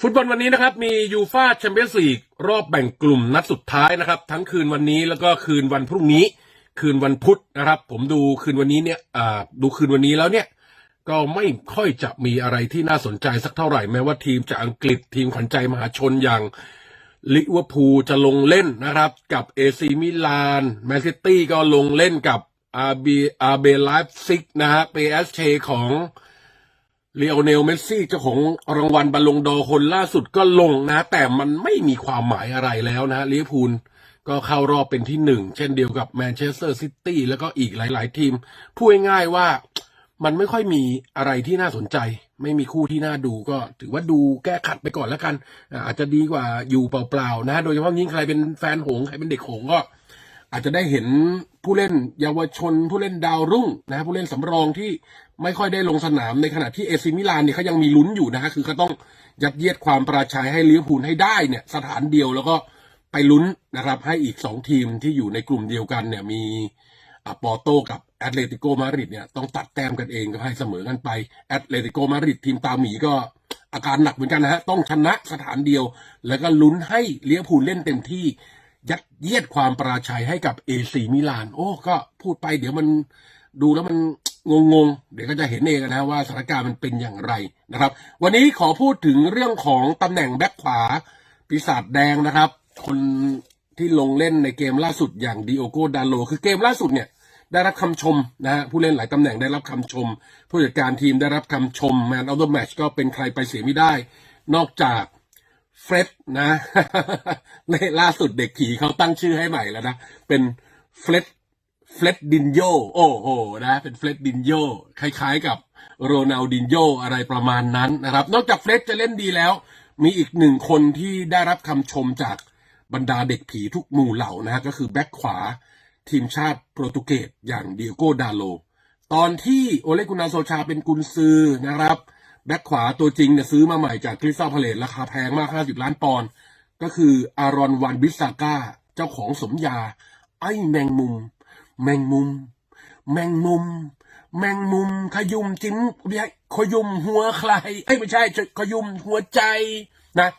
ฟุตบอลวันนี้นะครับ มียูฟาแชมเปี้ยนส์ลีกรอบแบ่งกลุ่มนัดสุดท้ายนะครับ ทั้งคืนวันนี้แล้วก็คืนวันพรุ่งนี้ คืนวันพุธนะครับ ผมดูคืนวันนี้เนี่ยดูคืนวันนี้แล้วเนี่ย ก็ไม่ค่อยจะมีอะไรที่น่าสนใจสักเท่าไหร่แม้ว่าทีมจากอังกฤษทีมขวัญใจมหาชนอย่างลิเวอร์พูลจะลงเล่นนะครับ กับเอซีมิลานแมนซิตี้ก็ลงเล่นกับอาร์บีอาร์เบไลฟ์ซิกนะฮะเปเอสเชของ เลโอเนลเมสซี่เจ้าของรางวัลบอลลงดอคนล่าสุดก็ลงนะ แต่มันไม่มีความหมายอะไรแล้วนะลิเวอร์พูลก็เข้ารอบเป็นที่หนึ่ง เช่นเดียวกับแมนเชสเตอร์ซิตี้แล้วก็อีกหลาย ๆ ทีม พูดง่ายๆว่ามันไม่ค่อยมีอะไรที่น่าสนใจ ไม่มีคู่ที่น่าดูก็ถือว่าดูแก้ขัดไปก่อนแล้วกัน อาจจะดีกว่าอยู่เปล่าๆนะ โดยเฉพาะยิ่งใครเป็นแฟนหงใครเป็นเด็กหงก็ อาจจะได้เห็นผู้เล่นเยาวชน ผู้เล่นดาวรุ่งนะผู้เล่นสำรองที่ไม่ค่อยได้ลงสนามในขณะที่เอซิมิลานเนี่ยเขายังมีลุ้นอยู่นะฮะคือเขาต้องยัดเยียดความประชัยให้ลิเวอร์พูลให้ได้เนี่ยสถานเดียวแล้วก็ไปลุ้นนะครับ ให้อีกสองทีมที่อยู่ในกลุ่มเดียวกันเนี่ยมีอะปอร์โตกับแอตเลติโกมาดริดเนี่ยต้องตัดแต้มกันเองก็ให้เสมอกันไปแอตเลติโกมาดริดทีมตาหมีก็อาการหนักเหมือนกันนะฮะต้องชนะสถานเดียว แล้วก็ลุ้นให้เลี้ยงพูลเล่นเต็มที่ ยัดเยียดความปราชัยให้กับเอซีมิลาน โอ้ก็พูดไปเดี๋ยวมันดูแล้วมันงงๆ เดี๋ยวก็จะเห็นเองนะว่าสถานการณ์มันเป็นอย่างไรนะครับ วันนี้ขอพูดถึงเรื่องของตำแหน่งแบ็คขวาปีศาจแดงนะครับ คนที่ลงเล่นในเกมล่าสุดอย่างดิโอโกดาโล คือเกมล่าสุดเนี่ยได้รับคำชมนะฮะผู้เล่นหลายตำแหน่งได้รับคำชม ผู้จัดการทีมได้รับคำชมแมนออฟเดอะแมชก็เป็นใครไปเสียไม่ได้ นอกจาก เฟร็ดนะในล่าสุดเด็กผีเขาตั้งชื่อให้ใหม่แล้วนะ เป็นเฟร็ดเฟร็ดดินโยโอ้โหนะ เป็นเฟร็ดดินโยคล้ายๆกับโรนัลดินโยอะไรประมาณนั้นนะครับ นอกจากเฟร็ดจะเล่นดีแล้ว มีอีกหนึ่งคนที่ได้รับคำชมจากบรรดาเด็กผีทุกหมู่เหล่านะฮะก็คือแบ็คขวาทีมชาติโปรตุเกสอย่างเดียโกดาโล ตอนที่โอเลกุนาโซชาเป็นกุนซือนะครับ แบ็คขวาตัวจริงเนี่ยซื้อมาใหม่จากคริสตัลพาเลตราคาแพงมาก 50 ล้านปอนด์ก็คืออารอนวันบิสซาก้า เจ้าของสมญา ไอ้แมงมุม แมงมุม แมงมุม แมงมุม ขยุมจิ้มไม่ใช่ขยุมหัวใครเอ้ไม่ใช่ขยุมหัวใจนะ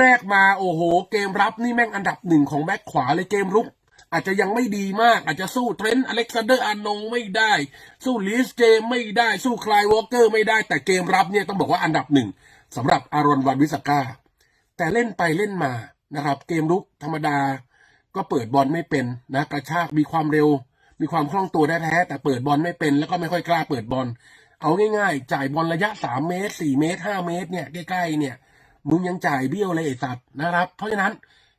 แรกๆมาโอ้โห เกมรับนี่แม่งอันดับหนึ่งของแบ็คขวาเลยเกมรุก อาจจะยังไม่ดีมาก อาจจะสู้เทรนต์อเล็กซานเดอร์อาร์โนไม่ได้ สู้ลิสเจไม่ได้สู้คลายวอลเกอร์ไม่ได้แต่เกมรับเนี่ยต้องบอกว่าอันดับหนึ่งสำหรับอารอนวันวิสก้าแต่เล่นไปเล่นมานะครับ เกมรุกธรรมดาก็เปิดบอลไม่เป็นนะกระชากมีความเร็ว มีความคล่องตัวแท้ แต่เปิดบอลไม่เป็น แล้วก็ไม่ค่อยกล้าเปิดบอล เอาง่ายๆ จ่ายบอลระยะสามเมตรสี่เมตรห้าเมตรเนี่ยใกล้ๆเนี่ยมึงยังจ่ายเบี้ยวเลยไอ้สัตว์นะครับ เพราะฉะนั้น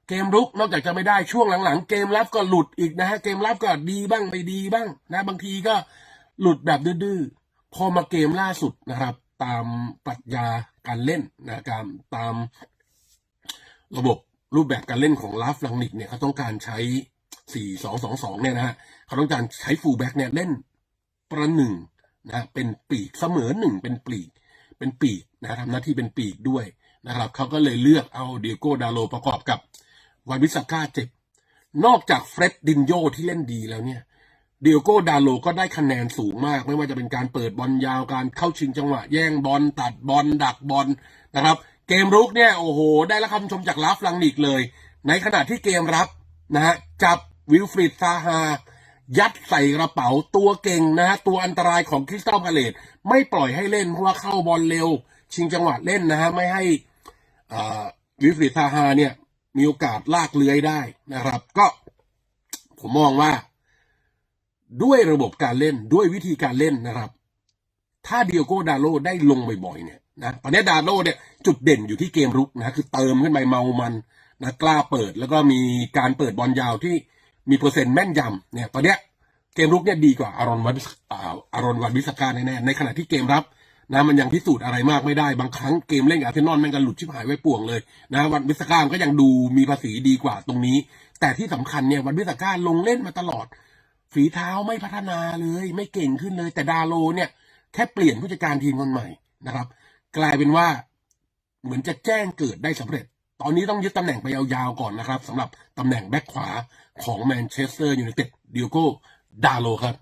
เกมรุกนอกจากจะไม่ได้ช่วงหลังๆ เกมรับก็หลุดอีกนะฮะเกมรับก็ดีบ้างไม่ดีบ้างนะบางทีก็หลุดแบบดื้อๆพอมาเกมล่าสุดนะครับ ตามปรัชญาการเล่นนะการตามระบบรูปแบบการเล่นของลาฟลังนิกเนี่ยเขาต้องการใช้ 4 2 2 2 เนี่ยนะฮะเขาต้องการใช้ฟูลแบ็กเนี่ยเล่นประหนึ่งนะเป็นปีกเสมอหนึ่งเป็นปีกเป็นปีกนะทำหน้าที่เป็นปีกด้วยนะครับเขาก็เลยเลือกเอาเดียโก้ดาโลประกอบกับ วานวิสาก้าเจ็บ นอกจากเฟร็ดดินโยที่เล่นดีแล้วเนี่ยเดียโก้ดาโลก็ได้คะแนนสูงมาก ไม่ว่าจะเป็นการเปิดบอลยาวการเข้าชิงจังหวะ แย่งบอลตัดบอลดักบอลนะครับ เกมรุกเนี่ยโอ้โห ได้รับคำชมจากลาฟลังนิกเลย ในขณะที่เกมรับนะฮะจับวิลฟริดซาฮายัดใส่กระเป๋าตัวเก่งนะฮะตัวอันตรายของคริสตัลพาเลตไม่ปล่อยให้เล่นเพราะว่าเข้าบอลเร็ว ชิงจังหวะเล่นนะฮะไม่ให้อ่าวิลฟริดซาฮาเนี่ย มีโอกาสลากเลื้อยได้นะครับ ก็ผมมองว่า ด้วยระบบการเล่นด้วยวิธีการเล่นนะครับ ถ้าเดียโกดาโลได้ลงบ่อยๆเนี่ยนะตอนนี้ดาโลเนี่ยจุดเด่นอยู่ที่เกมรุกนะคือเติมขึ้นไปเมามันนะกล้าเปิดแล้วก็มีการเปิดบอลยาวที่มีเปอร์เซ็นต์แม่นยำเนี่ยตอนเนี้ยเกมรุกเนี่ยดีกว่าอารอนวันอาอารอนวันวิสกาแน่ๆในขณะที่เกมรับ นะมันยังพิสูจน์อะไรมากไม่ได้บางครั้งเกมเล่นอาร์เซนอลแม่งกันหลุดชิบหายไว้ป่วงเลยนะวันวิสกาก็ยังดูมีภาษีดีกว่าตรงนี้ แต่ที่สำคัญเนี่ยวันวิสกาลงเล่นมาตลอด ฝีเท้าไม่พัฒนาเลย ไม่เก่งขึ้นเลย แต่ดาโลเนี่ยแค่เปลี่ยนผู้จัดการทีมคนใหม่นะครับ กลายเป็นว่าเหมือนจะแจ้งเกิดได้สำเร็จ ตอนนี้ต้องยึดตำแหน่งไปยาวๆก่อนนะครับสำหรับตำแหน่งแบ็คขวาของแมนเชสเตอร์ยูไนเต็ดดิโก้ดาโลครับ